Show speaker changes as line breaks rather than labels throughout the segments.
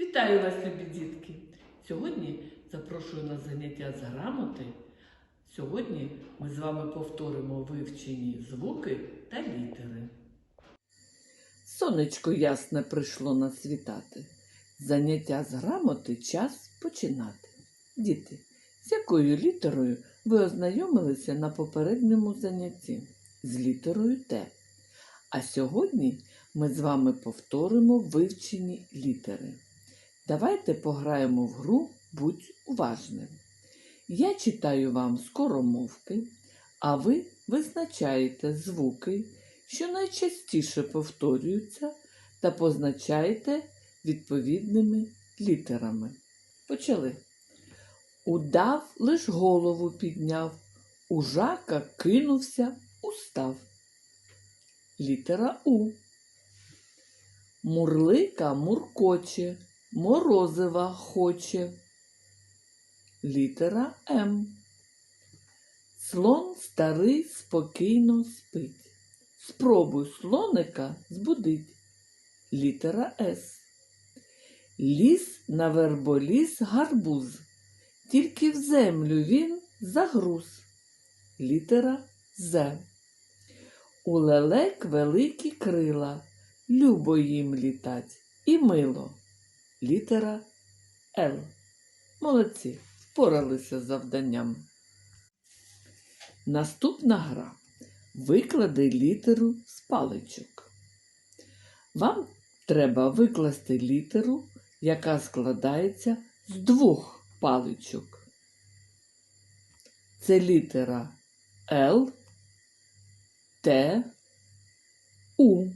Вітаю вас, любі дітки! Сьогодні запрошую на заняття з грамоти. Сьогодні ми з вами повторимо вивчені звуки та літери. Сонечко ясне прийшло на світати. Заняття з грамоти час починати. Діти, з якою літерою ви ознайомилися на попередньому занятті? З літерою Т. А сьогодні ми з вами повторимо вивчені літери. Давайте пограємо в гру Будь уважним. Я читаю вам скоромовки, а ви визначаєте звуки, що найчастіше повторюються, та позначаєте відповідними літерами. Почали. Удав лиш голову підняв, у жака кинувся, устав. Літера У. Мурлика муркоче, морозива хоче. Літера М. Слон старий спокійно спить. Спробуй слоника збудить. Літера С. Ліс на верболіс гарбуз. Тільки в землю він загруз. Літера З. У лелек великі крила, любо їм літать і мило. Літера Л. Молодці, впоралися з завданням. Наступна гра. Виклади літеру з паличок. Вам треба викласти літеру, яка складається з двох паличок. Це літера Л Т, У.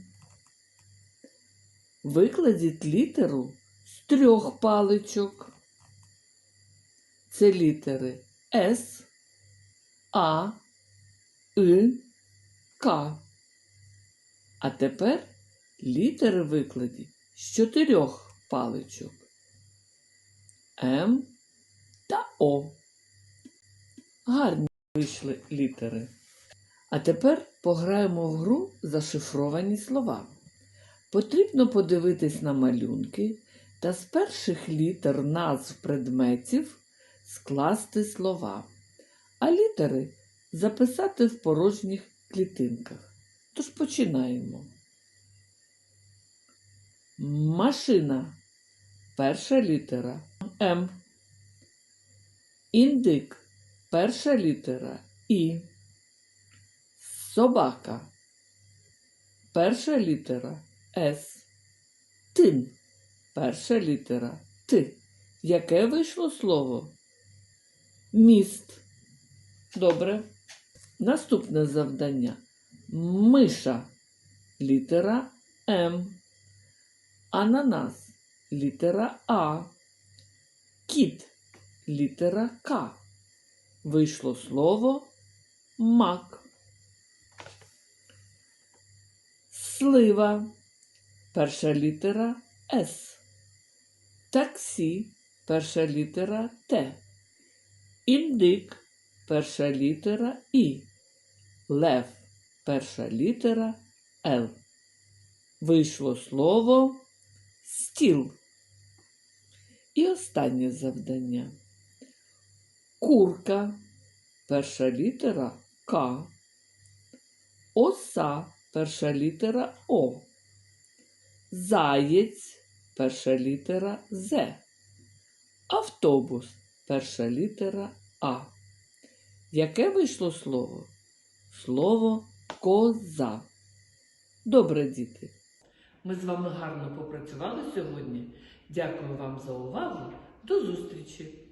Викладіть літеру трьох паличок. Це літери С, А, И, К. А тепер літери викладіть з чотирьох паличок. М та О. Гарні вийшли літери. А тепер пограємо в гру зашифровані слова. Потрібно подивитись на малюнки та з перших літер назв предметів скласти слова, а літери записати в порожніх клітинках. Тож починаємо. Машина. Перша літера М. Індик. Перша літера І. Собака. Перша літера С. Тин. Перша літера Т. Яке вийшло слово? Міст. Добре. Наступне завдання. Миша. Літера М. Ананас. Літера А. Кіт. Літера К. Вийшло слово мак. Слива. Перша літера С. Таксі. Перша літера Т. Індик. Перша літера І. Лев. Перша літера Л. Вийшло слово стіл. І останнє завдання. Курка. Перша літера К. Оса. Перша літера О. Заєць. Перша літера З. Автобус. Перша літера А. Яке вийшло слово? Слово коза. Добре, діти. Ми з вами гарно попрацювали сьогодні. Дякую вам за увагу. До зустрічі!